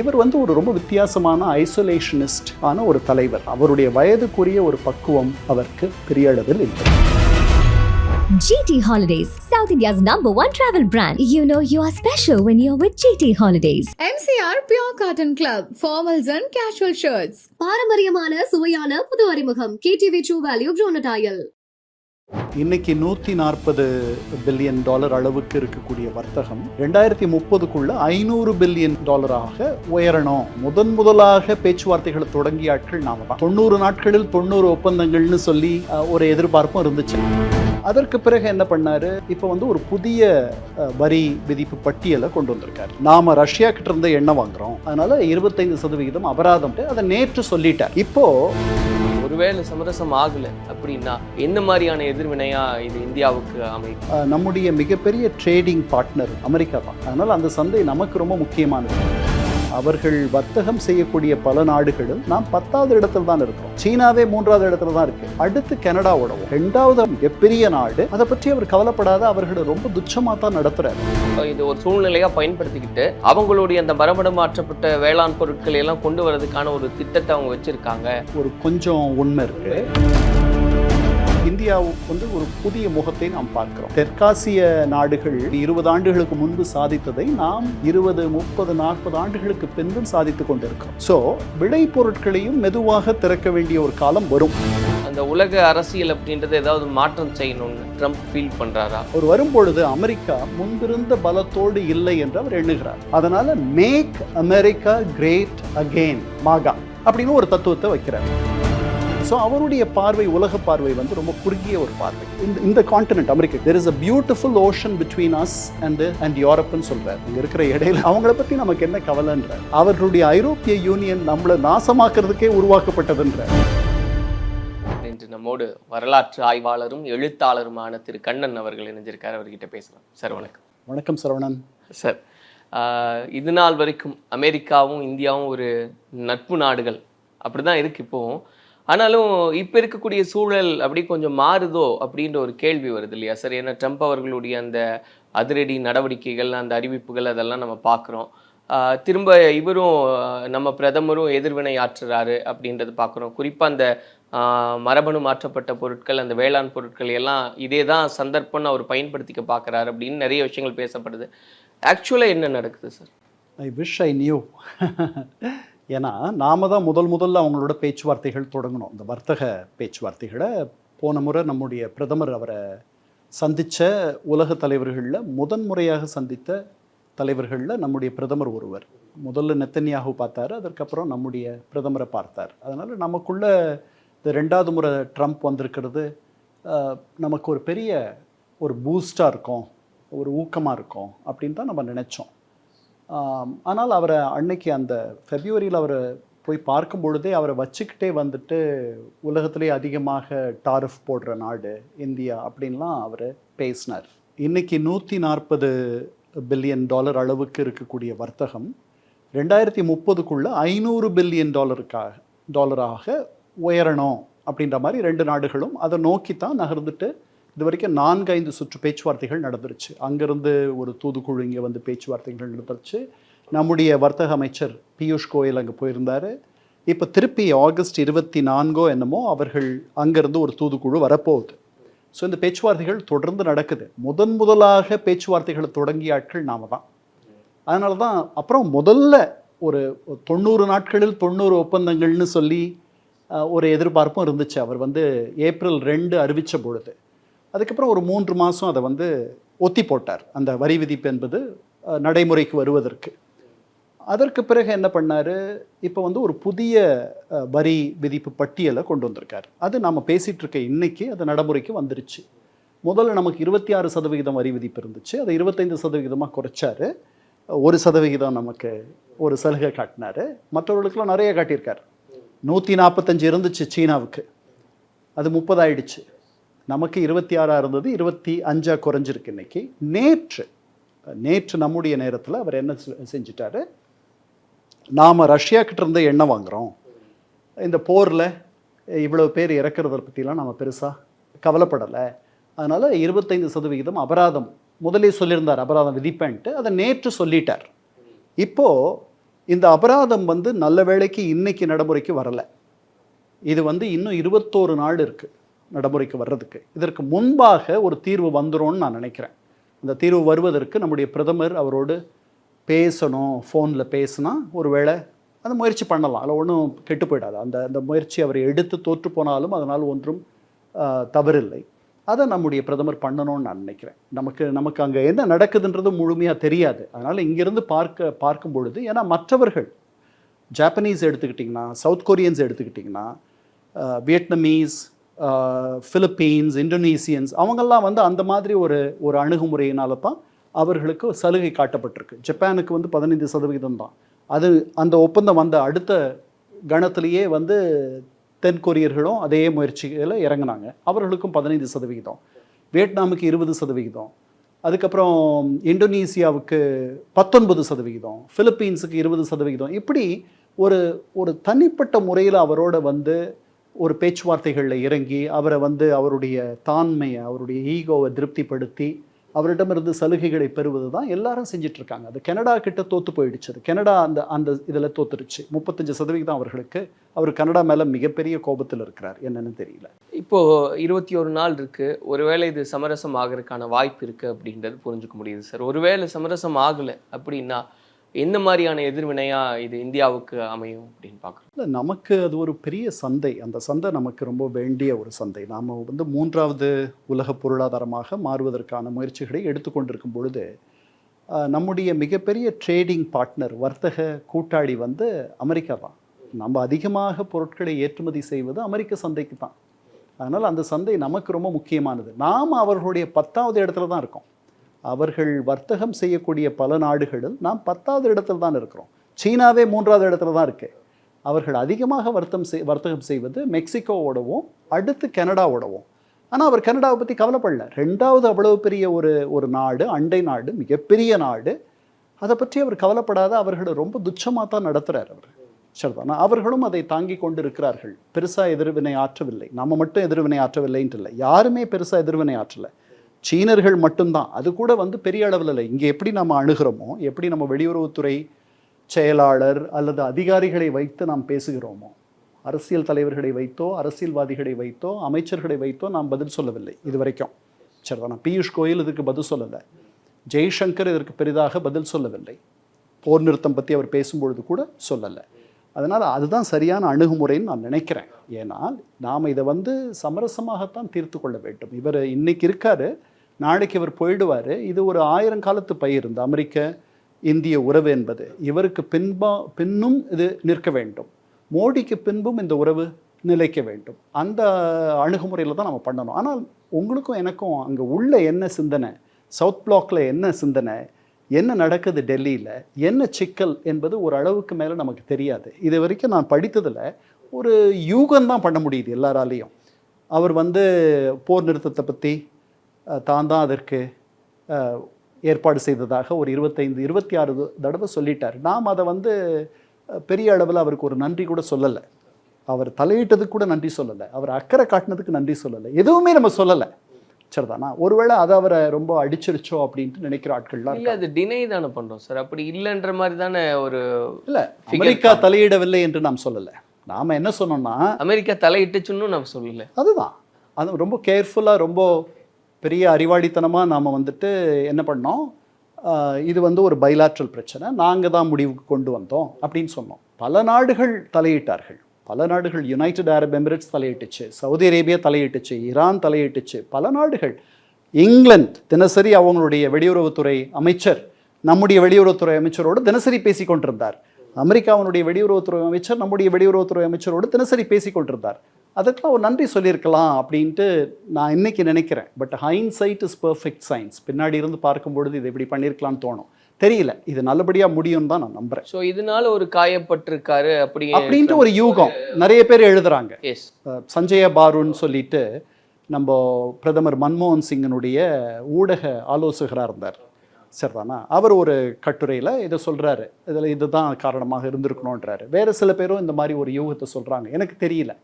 இவர் வந்து ஒரு ரொம்ப வித்தியாசமான ஐசோலேஷனிஸ்ட் ஆன ஒரு தலைவர் அவருடைய வயதுக்குரிய ஒரு பக்குவம் அவருக்கு பெரிய அளவில் இல்லை GT Holidays, South India's number one travel brand. You know you are special when you're with GT Holidays. MCR Pure Cotton Club, formals and casual shirts. பாரம்பரியமான சுவையான புது அறிமுகம் கேடிவி ட்ரூ வேல்யூ ப்ரோனடாயல் இன்னைக்கு நூற்றி நாற்பது பில்லியன் டாலர் அளவுக்கு இருக்கக்கூடிய வர்த்தகம் ரெண்டாயிரத்தி முப்பதுக்குள்ள ஐநூறு பில்லியன் டாலராக உயரணும். முதன் முதலாக பேச்சுவார்த்தைகளை தொடங்கிய ஆட்கள் நாம தான். தொண்ணூறு நாட்களில் தொண்ணூறு ஒப்பந்தங்கள்னு சொல்லி ஒரு எதிர்பார்ப்பும் இருந்துச்சு. அதற்கு பிறகு என்ன பண்ணாரு? இப்போ வந்து ஒரு புதிய வரி விதிப்பு பட்டியலை கொண்டு வந்திருக்காரு. நாம ரஷ்யா கிட்ட இருந்து எண்ணெய் வாங்குறோம். அதனால இருபத்தைந்து சதவிகிதம் அபராதம். அதை நேற்று சொல்லிட்டார். இப்போ ஒருவேளை சமரசம் ஆகல அப்படின்னா எந்த மாதிரியான எதிர்வினையா இது இந்தியாவுக்கு அமையும்? நம்முடைய மிகப்பெரிய ட்ரேடிங் பார்ட்னர் அமெரிக்கா தான். அதனால் அந்த சந்தை நமக்கு ரொம்ப முக்கியமானது. அவர்கள் வர்த்தகம் செய்யக்கூடிய பல நாடுகளும் நாம் பத்தாவது இடத்துல தான் இருக்கிறோம் சீனாவே மூன்றாவது இடத்துல தான் இருக்கு. அடுத்து கனடாவோட ரெண்டாவது மிகப்பெரிய நாடு. அதை பற்றி அவர் கவலைப்படாத அவர்களை ரொம்ப துச்சமாக தான் நடத்துறாரு. இது ஒரு சூழ்நிலையா பயன்படுத்திக்கிட்டு அவங்களுடைய அந்த மரபணு மாற்றப்பட்ட வேளாண் பொருட்களை எல்லாம் கொண்டு வரதுக்கான ஒரு திட்டத்தை அவங்க வச்சிருக்காங்க. ஒரு கொஞ்சம் உண்மை இருக்கு. இந்தியா வந்து ஒரு புதிய முகத்தை நாம் பார்க்கிறோம். தெற்காசிய நாடுகள் இருபது ஆண்டுகளுக்கு முன்பு சாதித்ததை நாம் இருபது முப்பது நாற்பது ஆண்டுகளுக்கு பின்பும் சாதித்துக் கொண்டிருக்கிறோம். ஸோ விளை பொருட்களையும் மெதுவாக திறக்க வேண்டிய ஒரு காலம் வரும். அந்த உலக அரசியல் அப்படின்றத ஏதாவது மாற்றம் செய்யணும்னு ட்ரம்ப் ஃபீல் பண்றாரா? அவர் வரும்பொழுது அமெரிக்கா முன்பிருந்த பலத்தோடு இல்லை என்று அவர் எண்ணுகிறார். அதனால make America great again MAGA அப்படின்னு ஒரு தத்துவத்தை வைக்கிறார். ஸோ அவருடைய பார்வை உலக பார்வை வந்து ரொம்ப குறுகிய ஒரு பார்வை. இந்த இந்த continent America there is a beautiful ocean between us and and யூரோப்னு சொல்றார். இங்க இருக்கிற இடையில அவங்கள பத்தி நமக்கு என்ன கவலைன்ற அவர்களுடைய ஐரோப்பிய யூனியன் நம்மளை நாசமாக்குறதுக்கே உருவாக்கப்பட்டதுன்றார். இன்று நம்மோடு வரலாற்று ஆய்வாளரும் எழுத்தாளருமான திரு கண்ணன் அவர்கள் இணைஞ்சிருக்காரு. அவர்கிட்ட பேசலாம். சார் வணக்கம். வணக்கம் சரவணன். சார் இது நாள் வரைக்கும் அமெரிக்காவும் இந்தியாவும் ஒரு நட்பு நாடுகள். அப்படிதான் இருக்கு இப்போவும் ஆனாலும் இப்போ இருக்கக்கூடிய சூழல் அப்படி கொஞ்சம் மாறுதோ அப்படின்ற ஒரு கேள்வி வருது இல்லையா? சார் ஏன்னா ட்ரம்ப் அவர்களுடைய அந்த அதிரடி நடவடிக்கைகள் அந்த அறிவிப்புகள் அதெல்லாம் நம்ம பார்க்குறோம். திரும்ப இவரும் நம்ம பிரதமரும் எதிர்வினை ஆற்றுறாரு அப்படின்றத பார்க்குறோம். குறிப்பாக அந்த மரபணு மாற்றப்பட்ட பொருட்கள் அந்த வேளாண் பொருட்கள் எல்லாம் இதே தான் சந்தர்ப்பம்னு அவர் பயன்படுத்திக்க பார்க்குறாரு அப்படின்னு நிறைய விஷயங்கள் பேசப்படுது. ஆக்சுவலாக என்ன நடக்குது sir I wish I knew ஏன்னா நாம தான் முதல் முதல்ல அவங்களோட பேச்சுவார்த்தைகள் தொடங்கணும். இந்த வர்த்தக பேச்சுவார்த்தைகளை போன முறை நம்முடைய பிரதமர் அவரை சந்தித்த உலக தலைவர்களில் முதன் முறையாக சந்தித்த தலைவர்களில் நம்முடைய பிரதமர் ஒருவர். முதல்ல நெத்தன்யாகு பார்த்தார் அதற்கப்புறம் நம்முடைய பிரதமரை பார்த்தார். அதனால் நமக்குள்ள இந்த ரெண்டாவது முறை ட்ரம்ப் வந்திருக்கிறது நமக்கு ஒரு பெரிய ஒரு பூஸ்டாக இருக்கும் ஒரு ஊக்கமாக இருக்கும் அப்படின்னு தான் நம்ம நினச்சோம். ஆனால் அவரை அன்னைக்கு அந்த ஃபெப்ரவரியில் அவரை போய் பார்க்கும் பொழுதே அவரை வச்சுக்கிட்டே வந்துட்டு உலகத்திலே அதிகமாக டாரிஃப் போடுற நாடு இந்தியா அப்படின்லாம் அவர் பேசினார். இன்னைக்கு நூற்றி நாற்பது பில்லியன் டாலர் அளவுக்கு இருக்கக்கூடிய வர்த்தகம் ரெண்டாயிரத்தி முப்பதுக்குள்ளே ஐநூறு பில்லியன் டாலருக்காக டாலராக உயரணும் அப்படின்ற மாதிரி ரெண்டு நாடுகளும் அதை நோக்கி தான் நகர்ந்துட்டு இது வரைக்கும் நான்கு ஐந்து சுற்று பேச்சுவார்த்தைகள் நடந்துருச்சு. அங்கேருந்து ஒரு தூதுக்குழு இங்கே வந்து பேச்சுவார்த்தைகள் நடந்துருச்சு. நம்முடைய வர்த்தக அமைச்சர் பியூஷ் கோயல் அங்கே போயிருந்தார். இப்போ திருப்பி ஆகஸ்ட் இருபத்தி நான்கோ என்னமோ அவர்கள் அங்கேருந்து ஒரு தூதுக்குழு வரப்போகுது. ஸோ இந்த பேச்சுவார்த்தைகள் தொடர்ந்து நடக்குது. முதன் முதலாக பேச்சுவார்த்தைகளை தொடங்கிய ஆட்கள் நாம தான். அதனால தான் அப்புறம் முதல்ல ஒரு தொண்ணூறு நாட்களில் தொண்ணூறு ஒப்பந்தங்கள்னு சொல்லி ஒரு எதிர்பார்ப்பும் இருந்துச்சு. அவர் வந்து ஏப்ரல் ரெண்டு அறிவித்த பொழுது. அதுக்கப்புறம் ஒரு மூன்று மாதம் அதை வந்து ஒத்தி போட்டார். அந்த வரி விதிப்பு என்பது நடைமுறைக்கு வருவதற்கு. அதற்கு பிறகு என்ன பண்ணார்? இப்போ வந்து ஒரு புதிய வரி விதிப்பு பட்டியலை கொண்டு வந்திருக்கார். அது நாம் பேசிகிட்டு இருக்க இன்னைக்கு அது நடைமுறைக்கு வந்துருச்சு. முதல்ல நமக்கு இருபத்தி ஆறு சதவிகிதம் வரி விதிப்பு இருந்துச்சு. அதை இருபத்தைந்து சதவிகிதமாக குறைச்சாரு. ஒரு சதவிகிதம் நமக்கு ஒரு சலுகை காட்டினார். மற்றவர்களுக்கெல்லாம் நிறைய காட்டியிருக்கார். நூற்றி நாற்பத்தஞ்சு இருந்துச்சு சீனாவுக்கு. அது முப்பதாயிடுச்சு. நமக்கு இருபத்தி ஆறாக இருந்தது இருபத்தி அஞ்சாக குறைஞ்சிருக்கு இன்னைக்கு. நேற்று நேற்று நம்முடைய நேரத்தில் அவர் என்ன செ- செஞ்சிட்டாரு? நாம் ரஷ்யா கிட்ட இருந்து எண்ணெய் வாங்குகிறோம் இந்த போரில் இவ்வளோ பேர் இறக்குறத பற்றிலாம் நம்ம பெருசாக கவலைப்படலை. அதனால் இருபத்தைந்து சதவிகிதம் அபராதம் முதலே சொல்லியிருந்தார் அபராதம் விதிப்பேன்ட்டு அதை நேற்று சொல்லிட்டார். இப்போது இந்த அபராதம் வந்து நல்ல வேளைக்கு இன்னைக்கு நடைமுறைக்கு வரலை. இது வந்து இன்னும் இருபத்தோரு நாள் இருக்குது நடைமுறைக்கு வர்றதுக்கு. இதற்கு முன்பாக ஒரு தீர்வு வந்துரும்னு நான் நினைக்கிறேன். அந்த தீர்வு வருவதற்கு நம்முடைய பிரதமர் அவரோடு பேசணும் ஃபோனில் பேசினா ஒருவேளை அந்த முயற்சி பண்ணலாம். அதில் ஒன்றும் கெட்டு போயிடாது. அந்த அந்த முயற்சி அவர் எடுத்து தோற்று போனாலும் அதனால் ஒன்றும் தவறில்லை. அதை நம்முடைய பிரதமர் பண்ணணும்னு நான் நினைக்கிறேன். நமக்கு நமக்கு அங்கே என்ன நடக்குதுன்றது முழுமையாக தெரியாது. அதனால் இங்கிருந்து பார்க்க பார்க்கும் பொழுது ஏன்னா மற்றவர்கள் ஜாப்பனீஸ் எடுத்துக்கிட்டிங்கன்னா சவுத் கொரியன்ஸ் எடுத்துக்கிட்டிங்கன்னா வியட்னமீஸ் ஃபிலிப்பீன்ஸ் இந்தோனேசியன்ஸ் அவங்கெல்லாம் வந்து அந்த மாதிரி ஒரு ஒரு அணுகுமுறையினால தான் அவர்களுக்கு சலுகை காட்டப்பட்டிருக்கு. ஜப்பானுக்கு வந்து பதினைந்து சதவிகிதம் தான். அது அந்த ஒப்பந்தம் வந்த அடுத்த கணத்திலேயே வந்து தென் கொரியர்களும் அதே முயற்சியில் இறங்குனாங்க. அவர்களுக்கும் பதினைந்து சதவிகிதம் வியட்நாமுக்கு இருபது சதவிகிதம் அதுக்கப்புறம் இந்தோனேசியாவுக்கு பத்தொன்பது சதவிகிதம் ஃபிலிப்பீன்ஸுக்கு இருபது சதவிகிதம் இப்படி ஒரு ஒரு தனிப்பட்ட முறையில் அவரோட வந்து ஒரு பேச்சுவார்த்தைகளில் இறங்கி அவரை வந்து அவருடைய தாண்மையை அவருடைய ஈகோவை திருப்திப்படுத்தி அவரிடமிருந்து சலுகைகளை பெறுவது தான் எல்லாரும் செஞ்சிட்ருக்காங்க. அது கனடா கிட்ட தோத்து போயிடுச்சு. அது கனடா அந்த அந்த இதில் தோத்துருச்சு. முப்பத்தஞ்சு சதவிகிதம் அவர்களுக்கு அவர் கனடா மேலே மிகப்பெரிய கோபத்தில் இருக்கிறார். என்னன்னு தெரியல. இப்போது இருபத்தி ஒரு நாள் இருக்குது ஒருவேளை இது சமரசம் ஆகிறதுக்கான வாய்ப்பு இருக்குது அப்படின்றது புரிஞ்சுக்க முடியுது சார். ஒருவேளை சமரசம் ஆகலை அப்படின்னா எந்த மாதிரியான எதிர்வினையாக இது இந்தியாவுக்கு அமையும் அப்படின்னு பார்க்குறோம். இல்லை நமக்கு அது ஒரு பெரிய சந்தை. அந்த சந்தை நமக்கு ரொம்ப வேண்டிய ஒரு சந்தை. நாம் வந்து மூன்றாவது உலக பொருளாதாரமாக மாறுவதற்கான முயற்சிகளை எடுத்துக்கொண்டிருக்கும் பொழுது நம்முடைய மிகப்பெரிய ட்ரேடிங் பார்ட்னர் வர்த்தக கூட்டாளி வந்து அமெரிக்கா தான். நம்ம அதிகமாக பொருட்களை ஏற்றுமதி செய்வது அமெரிக்க சந்தைக்கு தான். அதனால் அந்த சந்தை நமக்கு ரொம்ப முக்கியமானது. நாம் அவர்களுடைய பத்தாவது இடத்துல தான் இருக்கோம். அவர்கள் வர்த்தகம் செய்யக்கூடிய பல நாடுகளில் நாம் பத்தாவது இடத்துல தான் இருக்கிறோம். சீனாவே மூன்றாவது இடத்துல தான் இருக்கு. அவர்கள் அதிகமாக வர்த்தம் செய் வர்த்தகம் செய்வது மெக்சிகோவோடவும் அடுத்து கனடாவோடவும். ஆனால் அவர் கனடாவை பற்றி கவலைப்படல. ரெண்டாவது அவ்வளவு பெரிய ஒரு ஒரு நாடு அண்டை நாடு மிகப்பெரிய நாடு. அதை பற்றி அவர் கவலைப்படாத அவர்களை ரொம்ப துச்சமாக தான் நடத்துகிறார் அவர். சரிதானா. அவர்களும் அதை தாங்கி கொண்டு இருக்கிறார்கள் பெருசாக எதிர்வினை ஆற்றவில்லை. நம்ம மட்டும் எதிர்வினை ஆற்றவில்லைன்ட்டு இல்லை. யாருமே பெருசாக எதிர்வினை ஆற்றலை. சீனர்கள் மட்டும்தான். அது கூட வந்து பெரிய அளவில் இல்லை. இங்கே எப்படி நம்ம அணுகிறோமோ எப்படி நம்ம வெளியுறவுத்துறை செயலாளர் அல்லது அதிகாரிகளை வைத்து நாம் பேசுகிறோமோ அரசியல் தலைவர்களை வைத்தோ அரசியல்வாதிகளை வைத்தோ அமைச்சர்களை வைத்தோ நாம் பதில் சொல்லவில்லை இது வரைக்கும் சரிதானா பியூஷ் கோயல் இதுக்கு பதில் சொல்லலை. ஜெய்சங்கர் இதற்கு பெரிதாக பதில் சொல்லவில்லை. போர் நிறுத்தம் பற்றி அவர் பேசும்பொழுது கூட சொல்லலை. அதனால் அதுதான் சரியான அணுகுமுறைன்னு நான் நினைக்கிறேன். ஏனால் நாம் இதை வந்து சமரசமாகத்தான் தீர்த்து கொள்ள வேண்டும். இவர் இன்னைக்கு இருக்காரு. நாளைக்கு இவர் போயிடுவார். இது ஒரு ஆயிரம் காலத்து பயிர் இந்த அமெரிக்க இந்திய உறவு என்பது. இவருக்கு பின்பா பின்னும் இது நிற்க வேண்டும். மோடிக்கு பின்பும் இந்த உறவு நிலைக்க வேண்டும். அந்த அணுகுமுறையில் தான் நம்ம பண்ணணும். ஆனால் உங்களுக்கும் எனக்கும் அங்கே உள்ள என்ன சிந்தனை சவுத் பிளாக்ல என்ன சிந்தனை என்ன நடக்குது டெல்லியில் என்ன சிக்கல் என்பது ஒரு அளவுக்கு மேலே நமக்கு தெரியாது. இது வரைக்கும் நான் படித்ததில் ஒரு யூகம் தான் பண்ண முடியுது எல்லாராலையும். அவர் வந்து போர் நிறுத்தத்தை பற்றி தான் தான் அதற்கு ஏற்பாடு செய்ததாக ஒரு இருபத்தைந்து இருபத்தி ஆறு தடவை சொல்லிட்டார். நாம் அதை வந்து பெரிய அளவில் அவருக்கு ஒரு நன்றி கூட சொல்லலை. அவர் தலையிட்டதுக்கு கூட நன்றி சொல்லலை. அவர் அக்கறை காட்டினதுக்கு நன்றி சொல்லலை. எதுவுமே நம்ம சொல்லலை. சரிதானா? ஒருவேளை அதை அவரை ரொம்ப அடிச்சிருச்சோ அப்படின்ட்டு நினைக்கிற ஆட்கள்லாம் இல்ல அது டினை தானே பண்றோம் சார் அப்படி இல்லைன்ற மாதிரி தானே ஒரு இல்லை அமெரிக்கா தலையிடவில்லை என்று நாம் சொல்லலை. நாம் என்ன சொன்னோம்னா அமெரிக்கா தலையிட்டுச்சுன்னு நம்ம சொல்லல. அதுதான். அது ரொம்ப கேர்ஃபுல்லாக ரொம்ப பெரிய அறிவாளித்தனமாக நாம் வந்துட்டு என்ன பண்ணோம்? இது வந்து ஒரு பைலாட்ரல் பிரச்சனை. நாங்கள் தான் முடிவுக்கு கொண்டு வந்தோம் அப்படின்னு சொன்னோம். பல நாடுகள் தலையிட்டார்கள். பல நாடுகள் யுனைடெட் அரப் எமிரேட்ஸ் தலையிட்டுச்சு சவுதி அரேபியா தலையிட்டுச்சு ஈரான் தலையிட்டுச்சு. பல நாடுகள். இங்கிலாந்து தினசரி அவங்களுடைய வெளியுறவுத்துறை அமைச்சர் நம்முடைய வெளியுறவுத்துறை அமைச்சரோடு தினசரி பேசி கொண்டிருந்தார் அமெரிக்காவினுடைய வெளியுறவுத்துறை அமைச்சர் நம்முடைய வெளியுறவுத்துறை அமைச்சரோடு தினசரி பேசிக் கொண்டிருந்தார். அதுக்கெல்லாம் ஒரு நன்றி சொல்லியிருக்கலாம் அப்படின்ட்டு நான் இன்னைக்கு நினைக்கிறேன். But hindsight is perfect science பின்னாடி இருந்து பார்க்கும் பொழுது இது இப்படி பண்ணியிருக்கலாம்னு தோணும். தெரியல. இது நல்லபடியாக முடியும்னு தான் நான் நம்புறேன். சோ இதனால ஒரு காயப்பட்டிருக்காரு அப்படி அப்படின்ட்டு ஒரு யூகம். நிறைய பேர் எழுதுறாங்க. எஸ் சஞ்சய பாருன்னு சொல்லிட்டு நம்ம பிரதமர் மன்மோகன் சிங்கினுடைய ஊடக ஆலோசகராக இருந்தார். சரிதானா அவர் ஒரு கட்டுரையில் இதை சொல்கிறாரு இதில் இதுதான் காரணமாக இருந்திருக்கணுன்றாரு வேறு சில பேரும் இந்த மாதிரி ஒரு யூகத்தை சொல்கிறாங்க எனக்கு தெரியல.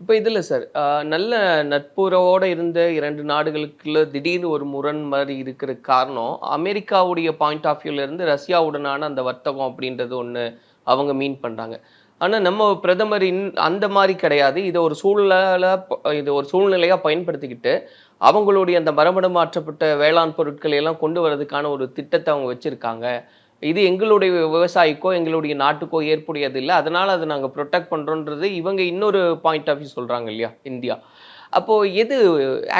இப்போ இதில் சார் நல்ல நட்புறவோடு இருந்த இரண்டு நாடுகளுக்குள்ள திடீர்னு ஒரு முரண் மாதிரி இருக்கிற காரணம் அமெரிக்காவுடைய பாயிண்ட் ஆஃப் வியூலேருந்து ரஷ்யாவுடனான அந்த வர்த்தகம் அப்படின்றது ஒன்று அவங்க மீன் பண்ணுறாங்க ஆனால் நம்ம பிரதமர் இன் அந்த மாதிரி கிடையாது. இதை ஒரு சூழ்நிலை இது ஒரு சூழ்நிலையாக பயன்படுத்திக்கிட்டு அவங்களுடைய அந்த மரபணு மாற்றப்பட்ட வேளாண் பொருட்களை எல்லாம் கொண்டு வரதுக்கான ஒரு திட்டத்தை அவங்க வச்சுருக்காங்க. இது எங்களுடைய விவசாயிக்கோ எங்களுடைய நாட்டுக்கோ ஏற்புடையது இல்லை. அதனால் அதை நாங்கள் ப்ரொடெக்ட் பண்ணுறோன்றது இவங்க இன்னொரு பாயிண்ட் ஆஃப் வியூ சொல்கிறாங்க இல்லையா இந்தியா. அப்போது எது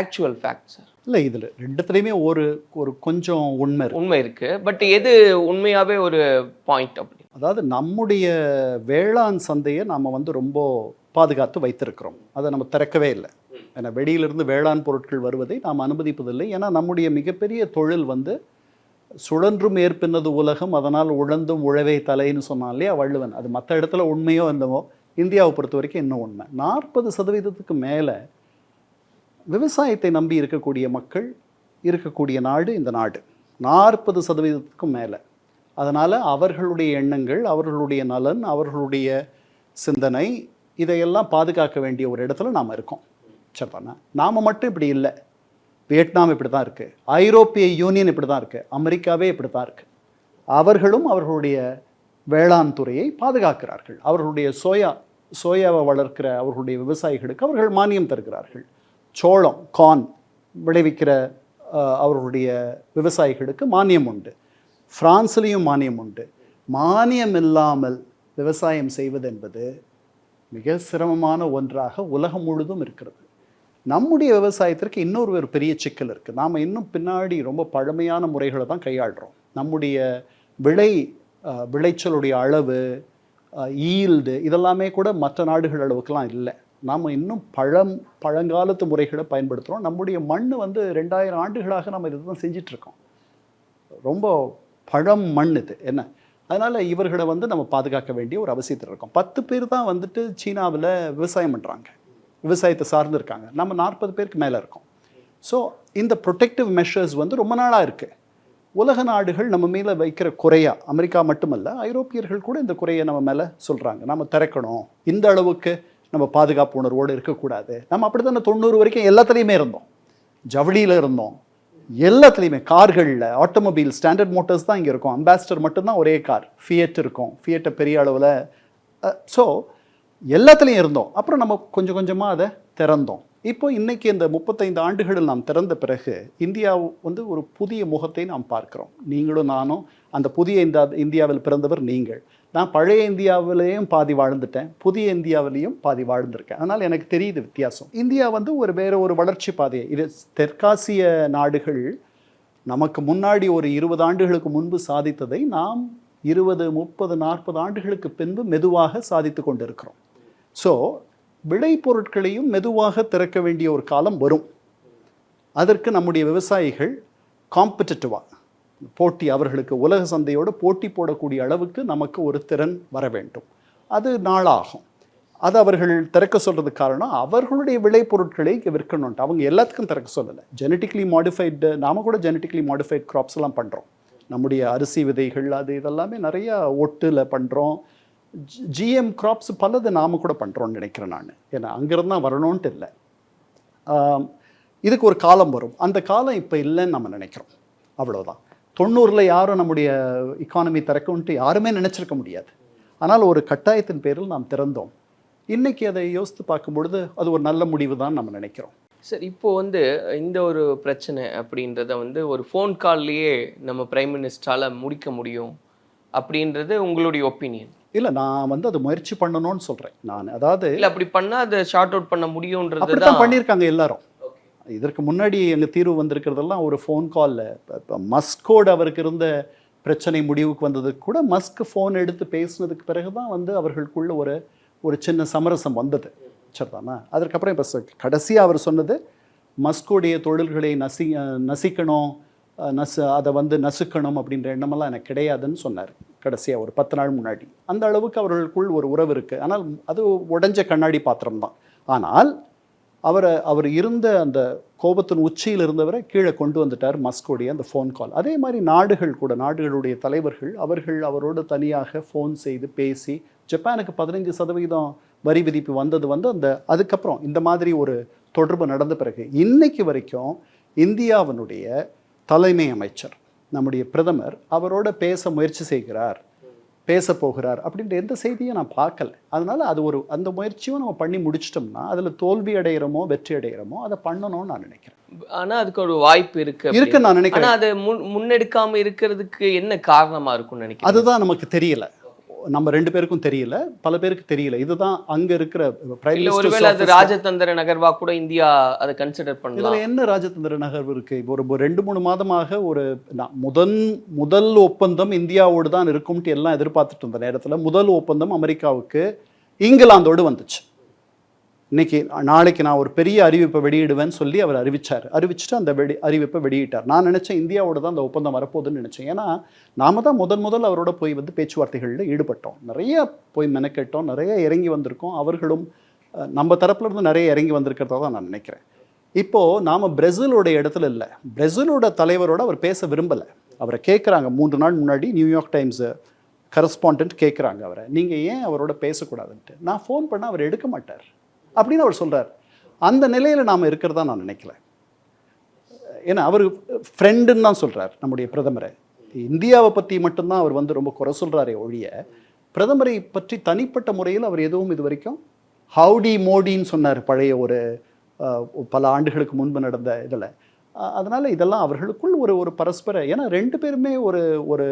ஆக்சுவல் ஃபேக்ட் சார் இல்லை இதில் ரெண்டுத்துலேயுமே ஒரு ஒரு கொஞ்சம் உண்மை உண்மை இருக்குது பட் எது உண்மையாகவே ஒரு பாயிண்ட் அப்படி? அதாவது நம்முடைய வேளாண் சந்தையை நாம் வந்து ரொம்ப பாதுகாத்து வைத்திருக்கிறோம். அதை நம்ம திறக்கவே இல்லை. ஏன்னா வெளியிலிருந்து வேளாண் பொருட்கள் வருவதை நாம் அனுமதிப்பதில்லை. ஏன்னா நம்முடைய மிகப்பெரிய தொழில் வந்து சுழன்றும் ஏற்பின்னது உலகம் அதனால் உழந்தும் உழவே தலைன்னு சொன்னான் இல்லையா வள்ளுவன். அது மற்ற இடத்துல உண்மையோ என்னவோ இந்தியாவை பொறுத்த வரைக்கும் இன்னும் உண்மை. நாற்பது சதவீதத்துக்கு மேலே விவசாயத்தை நம்பி இருக்கக்கூடிய மக்கள் இருக்கக்கூடிய நாடு இந்த நாடு. நாற்பது சதவீதத்துக்கும் மேலே. அதனால் அவர்களுடைய எண்ணங்கள் அவர்களுடைய நலன் அவர்களுடைய சிந்தனை இதையெல்லாம் பாதுகாக்க வேண்டிய ஒரு இடத்துல நாம் இருக்கோம். சரிதானே நாம் மட்டும் இப்படி இல்லை. வியட்நாம் இப்படி தான் இருக்குது ஐரோப்பிய யூனியன் இப்படி தான் இருக்குது அமெரிக்காவே இப்படி தான் இருக்குது அவர்களும் அவர்களுடைய வேளாண் துறையை பாதுகாக்கிறார்கள். அவர்களுடைய சோயா சோயாவை வளர்க்கிற அவர்களுடைய விவசாயிகளுக்கு அவர்கள் மானியம் தருகிறார்கள். சோளம் கார்ன் விளைவிக்கிற அவர்களுடைய விவசாயிகளுக்கு மானியம் உண்டு. பிரான்ஸ்லேயும் மானியம் உண்டு. மானியம் இல்லாமல் விவசாயம் செய்வது என்பது மிக சிரமமான ஒன்றாக உலகம் முழுதும் இருக்கிறது. நம்முடைய விவசாயத்திற்கு இன்னொரு ஒரு பெரிய சிக்கல் இருக்குது நாம் இன்னும் பின்னாடி ரொம்ப பழமையான முறைகளை தான் கையாளுறோம். நம்முடைய விளை விளைச்சலுடைய அளவு ஈல்டு இதெல்லாமே கூட மற்ற நாடுகள் அளவுக்குலாம் இல்லை. நாம் இன்னும் பழம் பழங்காலத்து முறைகளை பயன்படுத்துகிறோம் நம்முடைய மண் வந்து ரெண்டாயிரம் ஆண்டுகளாக நம்ம இதை தான் செஞ்சிட்ருக்கோம். ரொம்ப பழம் மண் இது. என்ன? அதனால் இவர்களை வந்து நம்ம பாதுகாக்க வேண்டிய ஒரு அவசியத்தில் இருக்கும். பத்து பேர் தான் வந்துட்டு சீனாவில் விவசாயம் பண்ணுறாங்க விவசாயத்தை சார்ந்து இருக்காங்க. நம்ம நாற்பது பேருக்கு மேலே இருக்கோம். ஸோ இந்த ப்ரொடெக்டிவ் மெஷர்ஸ் வந்து ரொம்ப நாளாக இருக்குது உலக நாடுகள் நம்ம மேலே வைக்கிற குறையா அமெரிக்கா மட்டுமல்ல ஐரோப்பியர்கள் கூட இந்த குறையை நம்ம மேலே சொல்கிறாங்க நம்ம திறக்கணும். இந்த அளவுக்கு நம்ம பாதுகாப்பு உணர்வோடு இருக்கக்கூடாது. நம்ம அப்படி தானே தொண்ணூறு வரைக்கும் எல்லாத்துலேயுமே இருந்தோம். ஜவுளியில் இருந்தோம். எல்லாத்துலேயுமே கார்களில் ஆட்டோமொபைல் ஸ்டாண்டர்ட் மோட்டர்ஸ் தான் இங்கே இருக்கும். அம்பாசிடர் மட்டும்தான் ஒரே கார். ஃபியட் இருக்கும். ஃபியட்டை பெரிய அளவில் ஸோ எல்லாத்துலேயும் இருந்தோம். அப்புறம் நம்ம கொஞ்சம் கொஞ்சமாக அதை திறந்தோம். இப்போ இன்றைக்கி இந்த முப்பத்தைந்து ஆண்டுகளில் நாம் திறந்த பிறகு இந்தியா வந்து ஒரு புதிய முகத்தை நாம் பார்க்கிறோம். நீங்களும் நானும் அந்த புதிய இந்தா இந்தியாவில் பிறந்தவர் நீங்கள். நான் பழைய இந்தியாவிலேயும் பாதி வாழ்ந்துட்டேன். புதிய இந்தியாவிலையும் பாதி வாழ்ந்திருக்கேன். அதனால் எனக்கு தெரியுது வித்தியாசம். இந்தியா வந்து ஒரு வேறு ஒரு வளர்ச்சி பாதையை இது தெற்காசிய நாடுகள் நமக்கு முன்னாடி ஒரு இருபது ஆண்டுகளுக்கு முன்பு சாதித்ததை நாம் இருபது முப்பது நாற்பது ஆண்டுகளுக்கு பின்பு மெதுவாக சாதித்து கொண்டிருக்கிறோம். ஸோ விளைபொருட்களையும் மெதுவாக திறக்க வேண்டிய ஒரு காலம் வரும். அதற்கு நம்முடைய விவசாயிகள் காம்படிட்டிவாக போட்டி அவர்களுக்கு உலக சந்தையோடு போட்டி போடக்கூடிய அளவுக்கு நமக்கு ஒரு திறன் வர வேண்டும். அது நாளாகும். அது அவர்கள் திறக்க சொல்கிறதுக்கு காரணம் அவர்களுடைய விளைபொருட்களை இங்கே விற்கணுன்ட்டு அவங்க எல்லாத்துக்கும் திறக்க சொல்லலை. ஜெனட்டிக்லி மாடிஃபைடு நாம கூட ஜெனட்டிக்லி மாடிஃபைட் க்ராப்ஸ் எல்லாம் பண்ணுறோம் நம்முடைய அரிசி விதைகள் அது இதெல்லாமே நிறையா ஒட்டில் பண்ணுறோம் ஜிஎம் கிராப்ஸ் பலது நாம் கூட பண்ணுறோம்னு நினைக்கிறேன் நான். ஏன்னா அங்கேருந்து தான் வரணும்ன்ட்டு இல்லை. இதுக்கு ஒரு காலம் வரும். அந்த காலம் இப்போ இல்லைன்னு நம்ம நினைக்கிறோம். அவ்வளோதான் தொண்ணூறில் யாரும் நம்முடைய இக்கானமி திறக்கும்ன்ட்டு யாருமே நினச்சிருக்க முடியாது. ஆனால் ஒரு கட்டாயத்தின் பேரில் நாம் திறந்தோம். இன்றைக்கி அதை யோசித்து பார்க்கும்பொழுது அது ஒரு நல்ல முடிவு தான் நம்ம நினைக்கிறோம். சார் இப்போது வந்து இந்த ஒரு பிரச்சனை அப்படின்றத வந்து ஒரு ஃபோன் கால்லையே நம்ம பிரைம் மினிஸ்டரால் முடிக்க முடியும் அப்படின்றது உங்களுடைய ஒப்பீனியன் இல்லை நான் வந்து அது முயற்சி பண்ணணும்னு சொல்கிறேன் நான் அதாவது இல்லை அப்படி பண்ணால் அதை ஷார்ட் அவுட் பண்ண முடியுன்றது அப்படித்தான் தான். பண்ணியிருக்காங்க எல்லாரும். இதற்கு முன்னாடி எங்கள் தீர்வு வந்திருக்கிறதெல்லாம் ஒரு ஃபோன் காலில் இப்போ மஸ்கோடு அவருக்கு இருந்த பிரச்சனை முடிவுக்கு வந்ததுக்கு கூட மஸ்க் ஃபோன் எடுத்து பேசினதுக்கு பிறகு தான் வந்து அவர்களுக்குள்ள ஒரு ஒரு சின்ன சமரசம் வந்தது. சரிதானா? அதற்கப்புறம் இப்போ கடைசியாக அவர் சொன்னது மஸ்கோடைய தொழில்களை நசி நசிக்கணும் நசு அதை வந்து நசுக்கணும் அப்படின்ற எண்ணமெல்லாம் எனக்கு கிடையாதுன்னு சொன்னார். கடைசியாக ஒரு பத்து நாள் முன்னாடி. அந்த அளவுக்கு அவர்களுக்குள் ஒரு உறவு இருக்குது ஆனால் அது உடஞ்ச கண்ணாடி பாத்திரம் தான் ஆனால் அவரை அவர் இருந்த அந்த கோபத்தின் உச்சியில் இருந்தவரை கீழே கொண்டு வந்துட்டார் மஸ்கோடைய அந்த ஃபோன் கால் அதே மாதிரி நாடுகள் கூட நாடுகளுடைய தலைவர்கள் அவர்கள் அவரோடு தனியாக ஃபோன் செய்து பேசி ஜப்பானுக்கு பதினைஞ்சு சதவீதம் வரி விதிப்பு வந்தது வந்து அந்த அதுக்கப்புறம் இந்த மாதிரி ஒரு தொடர்பு நடந்த பிறகு இன்னைக்கு வரைக்கும் இந்தியாவினுடைய தலைமை அமைச்சர் நம்முடைய பிரதமர் அவரோட பேச முயற்சி செய்கிறார் பேச போகிறார் அப்படின்ற எந்த செய்தியும் நான் பார்க்கல. அதனால அது ஒரு அந்த முயற்சியும் நம்ம பண்ணி முடிச்சிட்டோம்னா அதில் தோல்வி அடைகிறோமோ வெற்றி அடைகிறோமோ அதை பண்ணணும்னு நான் நினைக்கிறேன். ஆனா அதுக்கு ஒரு வாய்ப்பு இருக்கு. இருக்குன்னு நான் நினைக்கிறேன். அதை முன் முன்னெடுக்காம இருக்கிறதுக்கு என்ன காரணமா இருக்கும்னு நினைக்கிறேன் அதுதான் நமக்கு தெரியல. நம்ம ரெண்டு பேருக்கும் தெரியல பல பேருக்கு தெரியல. இதுதான் அங்க இருக்கிற ஒருவேளை அது ராஜதந்திர நகர்வா கூட இந்தியா அதை கன்சிடர் பண்ணலாம். இதுல என்ன ராஜதந்திர நகர்வு இருக்கு? இப்போ ஒரு ரெண்டு மூணு மாதமாக ஒரு முதன் முதல் ஒப்பந்தம் இந்தியாவோடு தான் இருக்கும்ட்டு எல்லாம் எதிர்பார்த்துட்டு இருந்த நேரத்துல முதல் ஒப்பந்தம் அமெரிக்காவுக்கு இங்கிலாந்தோடு வந்துச்சு. இன்னைக்கு நாளைக்கு நான் ஒரு பெரிய அறிவிப்பை வெளியிடுவேன்னு சொல்லி அவர் அறிவிச்சார். அறிவிச்சுட்டு அந்த வெடி அறிவிப்பை வெளியிட்டார். நான் நினச்சேன் இந்தியாவோட தான் அந்த ஒப்பந்தம் வரப்போகுதுன்னு நினச்சேன். ஏன்னா நாம தான் முதன் முதல் அவரோட போய் வந்து பேச்சுவார்த்தைகளில் ஈடுபட்டோம். நிறைய போய் மெனக்கெட்டோம். நிறைய இறங்கி வந்திருக்கோம். அவர்களும் நம்ம தரப்புலேருந்து நிறைய இறங்கி வந்திருக்கிறதா தான் நான் நினைக்கிறேன். இப்போது நாம் பிரேசிலோட இடத்துல இல்லை. பிரேசிலோட தலைவரோட அவர் பேச விரும்பலை. அவரை கேட்குறாங்க மூன்று நாள் முன்னாடி நியூயார்க் டைம்ஸு கரஸ்பாண்டன்ட் கேட்குறாங்க அவரை. நீங்கள் ஏன் அவரோட பேசக்கூடாதுன்ட்டு? நான் ஃபோன் பண்ணால் அவர் எடுக்க மாட்டார். அப்படின்னு அவர் சொல்கிறார் அந்த நிலையில் நாம் இருக்கிறதா நான் நினைக்கல. ஏன்னா அவர் ஃப்ரெண்டுன்னு தான் சொல்கிறார் நம்முடைய பிரதமரை. இந்தியாவை பற்றி மட்டும்தான் அவர் வந்து ரொம்ப குறை சொல்கிறாரே ஒழிய பிரதமரை பற்றி தனிப்பட்ட முறையில் அவர் எதுவும் இது வரைக்கும் ஹவுடி மோடின்னு சொன்னார் பழைய ஒரு பல ஆண்டுகளுக்கு முன்பு நடந்த இதில். அதனால் இதெல்லாம் அவர்களுக்குள் ஒரு ஒரு பரஸ்பர ஏன்னா ரெண்டு பேருமே ஒரு ஒரு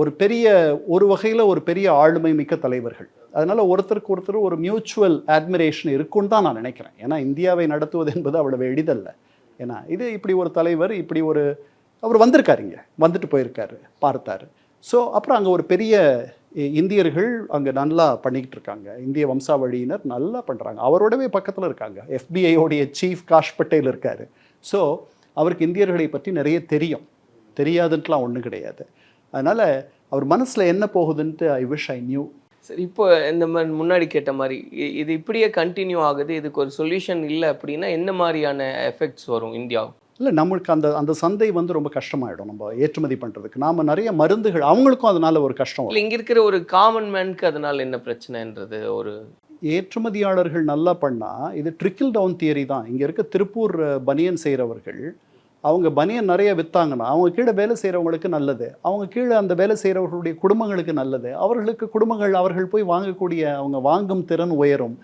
ஒரு பெரிய ஒரு வகையில் ஒரு பெரிய ஆளுமை மிக்க தலைவர்கள். அதனால் ஒருத்தருக்கு ஒருத்தர் ஒரு மியூச்சுவல் அட்மிரேஷன் இருக்குன்னு தான் நான் நினைக்கிறேன். ஏன்னா இந்தியாவை நடத்துவது என்பது அவ்வளவு எளிதல்ல. ஏன்னா இது இப்படி ஒரு தலைவர் இப்படி ஒரு அவர் வந்திருக்காருங்க வந்துட்டு போயிருக்காரு பார்த்தாரு. ஸோ அப்புறம் அங்கே ஒரு பெரிய இ- இந்தியர்கள் அங்கே நல்லா பண்ணிக்கிட்டு இருக்காங்க. இந்திய வம்சாவழியினர் நல்லா பண்ணுறாங்க அவரோடவே பக்கத்தில் இருக்காங்க. எஃபிஐயோடைய சீஃப் காஷ் பட்டேல் இருக்கார். ஸோ அவருக்கு இந்தியர்களை பற்றி நிறைய தெரியும். தெரியாதுன்ட்டுலாம் ஒன்றும் கிடையாது. அதனால் அவர் மனசில் என்ன போகுதுன்ட்டு ஐ விஷ் ஐ நியூ சரி இப்போ இந்த மாதிரி முன்னாடி கேட்ட மாதிரி இது இப்படியே கண்டினியூ ஆகுது இதுக்கு ஒரு சொல்யூஷன் இல்லை அப்படின்னா என்ன மாதிரியான எஃபெக்ட்ஸ் வரும் இந்தியாவுக்கு? இல்லை நம்மளுக்கு அந்த அந்த சந்தை வந்து ரொம்ப கஷ்டமாயிடும். நம்ம ஏற்றுமதி பண்ணுறதுக்கு நாம் நிறைய மருந்துகள் அவங்களுக்கும் அதனால ஒரு கஷ்டம் இல்லை இங்க இருக்கிற ஒரு காமன் மேனுக்கு அதனால என்ன பிரச்சனைன்றது? ஒரு ஏற்றுமதியாளர்கள் நல்லா பண்ணால் இது ட்ரிக்கிள் டவுன் தியரி தான். இங்கே இருக்க திருப்பூர் பனியன் செய்கிறவர்கள் அவங்க பனியன் நிறைய விற்றாங்கன்னா அவங்க கீழே வேலை செய்கிறவங்களுக்கு நல்லது. அவங்க கீழே அந்த வேலை செய்கிறவர்களுடைய குடும்பங்களுக்கு நல்லது. அவர்களுக்கு குடும்பங்கள் அவர்கள் போய் வாங்கக்கூடிய அவங்க வாங்கும் திறன் உயரும்.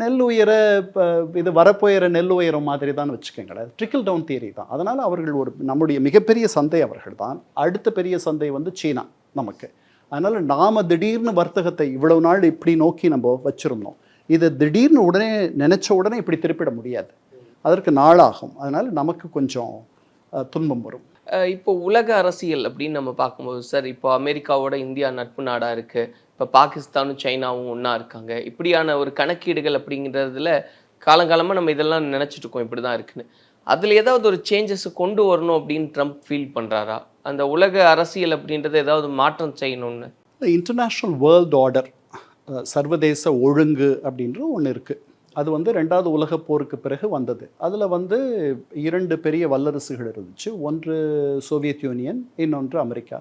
நெல் உயர இப்போ இது வரப்போயிற நெல் உயரம் மாதிரி தான் வச்சுக்கோங்களேன் ட்ரிக்கிள் டவுன் தியரி தான். அதனால் அவர்கள் ஒரு நம்முடைய மிகப்பெரிய சந்தை அவர்கள் தான். அடுத்த பெரிய சந்தை வந்து சீனா நமக்கு. அதனால் நாம் திடீர்னு வர்த்தகத்தை இவ்வளவு நாள் இப்படி நோக்கி நம்ம வச்சுருந்தோம். இதை திடீர்னு உடனே நினச்ச உடனே இப்படி திருப்பிட முடியாது. அதற்கு நாளாகும். அதனால் நமக்கு கொஞ்சம் துன்பம் வரும். இப்போ உலக அரசியல் அப்படின்னு நம்ம பார்க்கும்போது சார் இப்போ அமெரிக்காவோட இந்தியா நட்பு நாடா இருக்கு. இப்போ பாகிஸ்தானும் சைனாவும் ஒண்ணா இருக்காங்க. இப்படியான ஒரு கணக்கீடுகள் அப்படிங்கிறதுல காலங்காலமா நம்ம இதெல்லாம் நினைச்சிட்டு இருக்கோம். இப்படி தான் இருக்குன்னு. அதுல ஏதாவது ஒரு சேஞ்சஸ் கொண்டு வரணும் அப்படின்னு ட்ரம்ப் ஃபீல் பண்றாரா? அந்த உலக அரசியல் அப்படின்றது ஏதாவது மாற்றம் செய்யணும்னு. இன்டர்நேஷ்னல் வேர்ல்ட் ஆர்டர் சர்வதேச ஒழுங்கு அப்படின்ற ஒன்று இருக்குது அது வந்து ரெண்டாவது உலகப் போருக்கு பிறகு வந்தது. அதில் வந்து இரண்டு பெரிய வல்லரசுகள் இருந்துச்சு. ஒன்று சோவியத் யூனியன் இன்னொன்று அமெரிக்கா.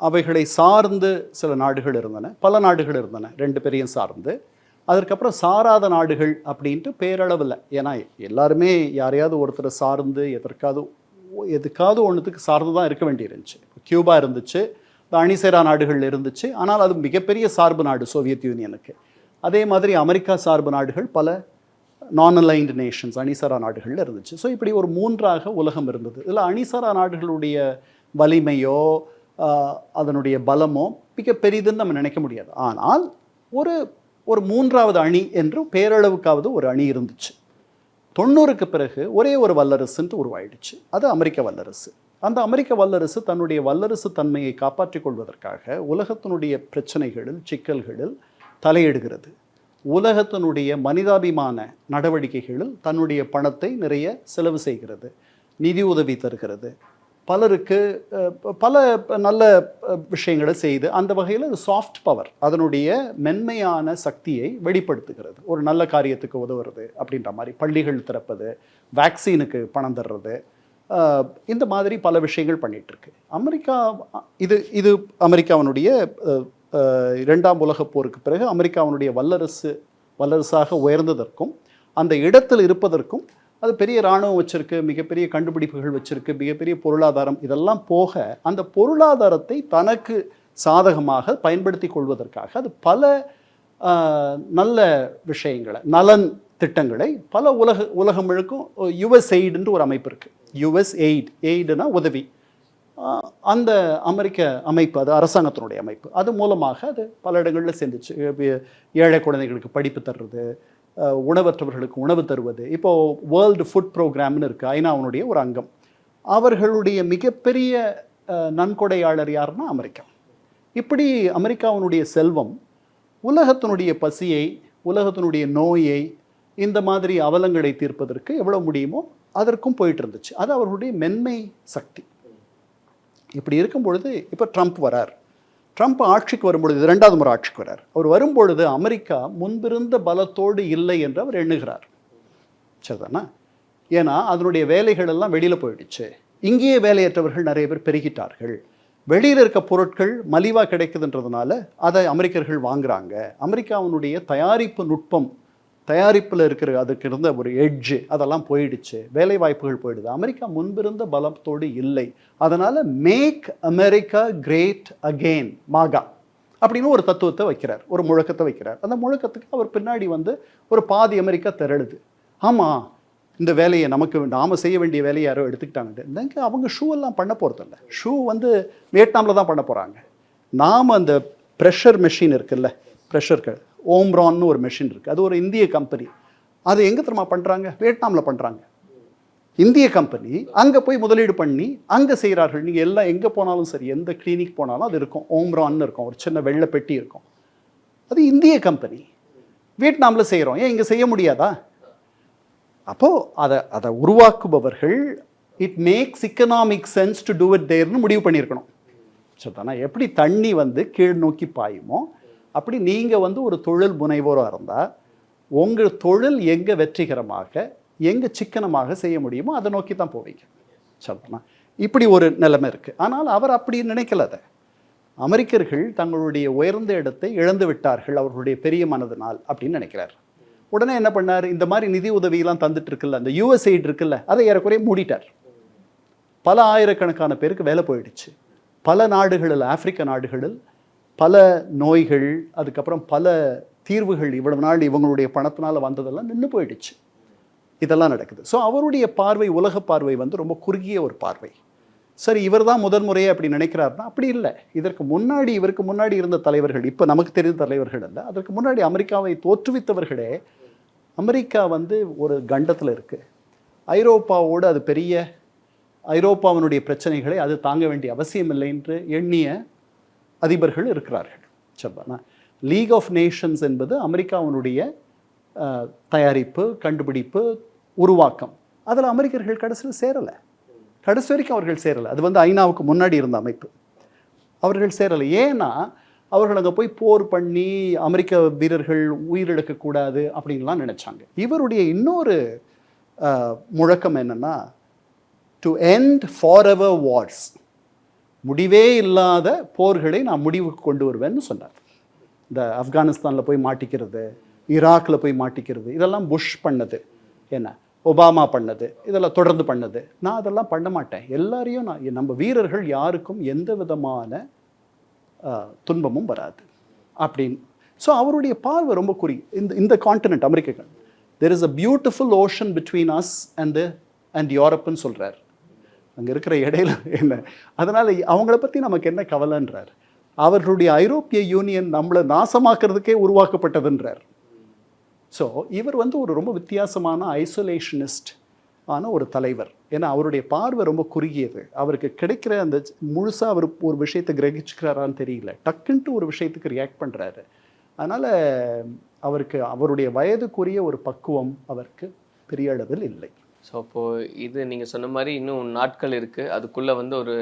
அவைகளை சார்ந்து சில நாடுகள் இருந்தன. பல நாடுகள் இருந்தன ரெண்டு பேரையும் சார்ந்து. அதற்கப்புறம் சாராத நாடுகள் அப்படின்ட்டு பேரளவில். ஏன்னா எல்லாருமே யாரையாவது ஒருத்தரை சார்ந்து எதற்காவது எதுக்காவது ஒன்றுத்துக்கு சார்ந்து தான் இருக்க வேண்டியிருந்துச்சு கியூபா இருந்துச்சு அணிசேரா நாடுகள் இருந்துச்சு. ஆனால் அது மிகப்பெரிய சார்பு நாடு சோவியத் யூனியனுக்கு. அதே மாதிரி அமெரிக்கா சார்பு நாடுகள் பல நான் அலைன்டு நேஷன்ஸ் அணிசரா நாடுகளில் இருந்துச்சு. ஸோ இப்படி ஒரு மூன்றாக உலகம் இருந்தது. இதில் அணிசரா நாடுகளுடைய வலிமையோ அதனுடைய பலமோ மிக பெரிதுன்னு நம்ம நினைக்க முடியாது. ஆனால் ஒரு ஒரு மூன்றாவது அணி என்று பேரளவுக்காவது ஒரு அணி இருந்துச்சு. தொண்ணூறுக்கு பிறகு ஒரே ஒரு வல்லரசுன்ட்டு உருவாயிடுச்சு. அது அமெரிக்க வல்லரசு. அந்த அமெரிக்க வல்லரசு தன்னுடைய வல்லரசு தன்மையை காப்பாற்றிக் கொள்வதற்காக உலகத்தினுடைய பிரச்சனைகளில் சிக்கல்களில் தலையிடுகிறது. உலகத்தினுடைய மனிதாபிமான நடவடிக்கைகளில் தன்னுடைய பணத்தை நிறைய செலவு செய்கிறது. நிதி உதவி தருகிறது. பலருக்கு பல நல்ல விஷயங்களை செய்து அந்த வகையில் அது சாஃப்ட் பவர் அதனுடைய மென்மையான சக்தியை வெளிப்படுத்துகிறது. ஒரு நல்ல காரியத்துக்கு உதவுறது அப்படின்ற மாதிரி பள்ளிகள் திறப்பது வேக்சினுக்கு பணம் தர்றது இந்த மாதிரி பல விஷயங்கள் பண்ணிகிட்ருக்கு அமெரிக்கா இது இது அமெரிக்காவினுடைய இரண்டாம் உலகப் போருக்கு பிறகு அமெரிக்காவினுடைய வல்லரசு வல்லரசாக உயர்ந்ததற்கும் அந்த இடத்தில் இருப்பதற்கும் அது பெரிய இராணுவம் வச்சிருக்கு மிகப்பெரிய கண்டுபிடிப்புகள் வச்சிருக்கு மிகப்பெரிய பொருளாதாரம் இதெல்லாம் போக அந்த பொருளாதாரத்தை தனக்கு சாதகமாக பயன்படுத்தி கொள்வதற்காக அது பல நல்ல விஷயங்களை நலன் திட்டங்களை பல உலக உலகம் முழுக்கும் யுஎஸ் எய்டுன்ற ஒரு அமைப்பு இருக்குது யுஎஸ் எய்ட் எய்டுனா உதவி. அந்த அமெரிக்க அமைப்பு அது அரசாங்கத்தினுடைய அமைப்பு. அது மூலமாக அது பல இடங்களில் சேர்ந்துச்சு. ஏழை குழந்தைகளுக்கு படிப்பு தர்றது உணவற்றவர்களுக்கு உணவு தருவது. இப்போது வேர்ல்டு ஃபுட் ப்ரோக்ராம்னு இருக்குது ஐநாவுனுடைய ஒரு அங்கம். அவர்களுடைய மிகப்பெரிய நன்கொடையாளர் யாருன்னா அமெரிக்கா. இப்படி அமெரிக்காவினுடைய செல்வம் உலகத்தினுடைய பசியை உலகத்தினுடைய நோயை இந்த மாதிரி அவலங்களை தீர்ப்பதற்கு எவ்வளோ முடியுமோ அதற்கும் போயிட்டு இருந்துச்சு. அது அவர்களுடைய மென்மை சக்தி. இப்படி இருக்கும் பொழுது இப்போ ட்ரம்ப் வரார். ட்ரம்ப் ஆட்சிக்கு வரும்பொழுது இரண்டாவது முறை ஆட்சிக்கு வரார். அவர் வரும்பொழுது அமெரிக்கா முன்பிருந்த பலத்தோடு இல்லை என்று அவர் எண்ணுகிறார். சரிதானா? ஏன்னா அதனுடைய வேலைகள் எல்லாம் வெளியில் போயிடுச்சு. இங்கேயே வேலையற்றவர்கள் நிறைய பேர் பெருகிட்டார்கள். வெளியில் இருக்க பொருட்கள் மலிவாக கிடைக்குதுன்றதுனால அதை அமெரிக்கர்கள் வாங்குறாங்க. அமெரிக்காவினுடைய தயாரிப்பு நுட்பம் தயாரிப்பில் இருக்கிற அதுக்கு இருந்த ஒரு எட்ஜு அதெல்லாம் போயிடுச்சு. வேலை வாய்ப்புகள் போயிடுது. அமெரிக்கா முன்பிருந்த பலத்தோடு இல்லை. அதனால் make America great again MAGA அப்படின்னு ஒரு தத்துவத்தை வைக்கிறார். ஒரு முழக்கத்தை வைக்கிறார். அந்த முழக்கத்துக்கு அவர் பின்னாடி வந்து ஒரு பாதி அமெரிக்கா திரளுது. ஆமாம் இந்த வேலையை நமக்கு நாம் செய்ய வேண்டிய வேலையை யாரோ எடுத்துக்கிட்டாங்க அவங்க ஷூ எல்லாம் பண்ண போகிறதில்ல ஷூ வந்து வியட்நாமில் தான் பண்ண போகிறாங்க நாம் அந்த ப்ரெஷர் மெஷின் இருக்குல்ல ப்ரெஷர்கள் ஓம்ரான்னு ஒரு மெஷின் இருக்குது அது ஒரு இந்திய கம்பெனி அது எங்கே தெரியுமா பண்ணுறாங்க வியட்நாமில் பண்ணுறாங்க இந்திய கம்பெனி அங்கே போய் முதலீடு பண்ணி அங்கே செய்கிறார்கள் நீங்கள் எல்லாம் எங்கே போனாலும் சரி எந்த கிளினிக் போனாலும் அது இருக்கும். ஓம்ரான்னு இருக்கும். ஒரு சின்ன வெள்ளை பெட்டி இருக்கும். அது இந்திய கம்பெனி வியட்நாமில் செய்கிறோம் ஏன் இங்கே செய்ய முடியாதா? அப்போது அதை அதை உருவாக்குபவர்கள் it makes economic sense to do it தேர்னு முடிவு பண்ணியிருக்கணும். சரிதானா எப்படி தண்ணி வந்து கீழ் நோக்கி பாயுமோ அப்படி நீங்கள் வந்து ஒரு தொழில் முனைவோராக இருந்தால் உங்கள் தொழில் எங்கே வெற்றிகரமாக எங்கே சிக்கனமாக செய்ய முடியுமோ அதை நோக்கி தான் போவீங்க. சரிதானா இப்படி ஒரு நிலைமை இருக்குது ஆனால் அவர் அப்படி நினைக்கல அதை. அமெரிக்கர்கள் தங்களுடைய உயர்ந்த இடத்தை இழந்து விட்டார்கள் அவர்களுடைய பெரிய மனதினால் அப்படின்னு நினைக்கிறார். உடனே என்ன பண்ணார்? இந்த மாதிரி நிதி உதவியெல்லாம் தந்துட்டு இருக்குல்ல அந்த யூஎஸ்ஐட் இருக்குல்ல அதை ஏறக்குறைய மூடிட்டார். பல ஆயிரக்கணக்கான பேருக்கு வேலை போயிடுச்சு. பல நாடுகளில் ஆப்பிரிக்க நாடுகளில் பல நோய்கள் அதுக்கப்புறம் பல தீர்வுகள் இவ்வளவு நாள் இவங்களுடைய பணத்தினால் வந்ததெல்லாம் நின்று போயிடுச்சு. இதெல்லாம் நடக்குது. ஸோ அவருடைய பார்வை உலக பார்வை வந்து ரொம்ப குறுகிய ஒரு பார்வை. சரி இவர் தான் முதல் அப்படி நினைக்கிறாருன்னா அப்படி இல்லை. இதற்கு முன்னாடி இவருக்கு முன்னாடி இருந்த தலைவர்கள் இப்போ நமக்கு தெரிந்த தலைவர்கள் அல்ல அதற்கு முன்னாடி அமெரிக்காவை தோற்றுவித்தவர்களே அமெரிக்கா வந்து ஒரு கண்டத்தில் இருக்குது ஐரோப்பாவோடு அது பெரிய ஐரோப்பாவினுடைய பிரச்சனைகளை அது தாங்க வேண்டிய அவசியம் இல்லை என்று எண்ணிய அதிபர்கள் இருக்கிறார்கள். சரிதானா லீக் ஆஃப் நேஷன்ஸ் என்பது அமெரிக்காவினுடைய தயாரிப்பு கண்டுபிடிப்பு உருவாக்கம். அதில் அமெரிக்கர்கள் கடைசியில் சேரலை. கடைசி வரைக்கும் அவர்கள் சேரலை. அது வந்து ஐநாவுக்கு முன்னாடி இருந்த அமைப்பு. அவர்கள் சேரலை. ஏன்னா அவர்கள் அங்கே போய் போர் பண்ணி அமெரிக்க வீரர்கள் உயிரிழக்கக்கூடாது அப்படின்லாம் நினச்சாங்க. இவருடைய இன்னொரு முழக்கம் என்னன்னா to end forever wars முடிவே இல்லாத போர்களை நான் முடிவுக்கு கொண்டு வருவேன்னு சொன்னார். இந்த ஆப்கானிஸ்தானில் போய் மாட்டிக்கிறது ஈராக்கில் போய் மாட்டிக்கிறது இதெல்லாம் புஷ் பண்ணது. என்ன? ஒபாமா பண்ணது இதெல்லாம் தொடர்ந்து பண்ணது. நான் அதெல்லாம் பண்ண மாட்டேன். எல்லாரையும் நான் நம்ம வீரர்கள் யாருக்கும் எந்த விதமான துன்பமும் வராது. அப்படின்னு ஸோ அவருடைய பார்வை ரொம்ப குறி இந்த இந்த காண்டினென்ட் அமெரிக்கர்கள். There is a beautiful ocean between us and and யூரோப்புன்னு சொல்கிறார் அங்கே இருக்கிற இடையில என்ன? அதனால் அவங்கள பற்றி நமக்கு என்ன கவலைன்றார்? அவர்களுடைய ஐரோப்பிய யூனியன் நம்மளை நாசமாக்குறதுக்கே உருவாக்கப்பட்டதுன்றார். ஸோ இவர் வந்து ஒரு ரொம்ப வித்தியாசமான ஐசோலேஷனிஸ்ட் ஆன ஒரு தலைவர். ஏன்னா அவருடைய பார்வை ரொம்ப குறுகியது. அவருக்கு கிடைக்கிற அந்த முழுசாக அவர் ஒரு விஷயத்தை கிரகிச்சுக்கிறாரான்னு தெரியல. டக்குன்ட்டு ஒரு விஷயத்துக்கு ரியாக்ட் பண்ணுறாரு அதனால் அவருக்கு அவருடைய வயதுக்குரிய ஒரு பக்குவம் அவருக்கு பெரிய அளவில் இல்லை. ஸோ அப்போது இது நீங்கள் சொன்ன மாதிரி இன்னும் நாட்கள் இருக்குது அதுக்குள்ளே வந்து ஒரு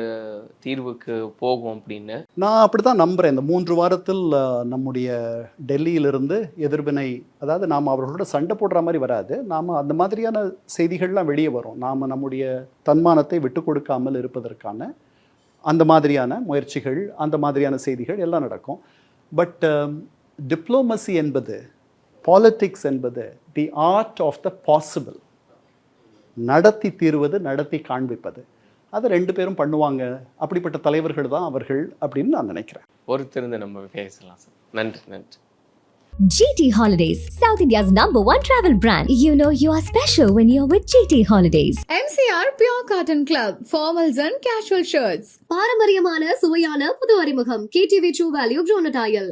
தீர்வுக்கு போகும் அப்படின்னு. நான் அப்படி தான் நம்புகிறேன் இந்த மூன்று வாரத்தில் நம்முடைய டெல்லியிலிருந்து எதிர்வினை அதாவது நாம் அவர்களோட சண்டை போடுற மாதிரி வராது. நாம் அந்த மாதிரியான செய்திகள்லாம் வெளியே வரும். நாம் நம்முடைய தன்மானத்தை விட்டு கொடுக்காமல் இருப்பதற்கான அந்த மாதிரியான முயற்சிகள் அந்த மாதிரியான செய்திகள் எல்லாம் நடக்கும். பட் டிப்ளோமசி என்பது பாலிட்டிக்ஸ் என்பது the art of the possible. நடத்தி தீர்வது நடத்தி காண்பிப்பது அதை ரெண்டு பேரும் பண்ணுவாங்க அப்படிப்பட்ட தலைவர்கள் தான் அவர்கள் அப்படின்னு நான் நினைக்கிறேன் பொறுத்திருந்து நம்ம பேசலாம் சார் நன்றி நன்றி GT Holidays, South India's number one travel brand. You know you are special when you're with GT Holidays. MCR Pure Cotton Club, formals and casual shirts. பாரம்பரியமான சுவையான புது அறிமுகம் கேடிவி ட்ரூ வேல்யூ ப்ரோனடாயல்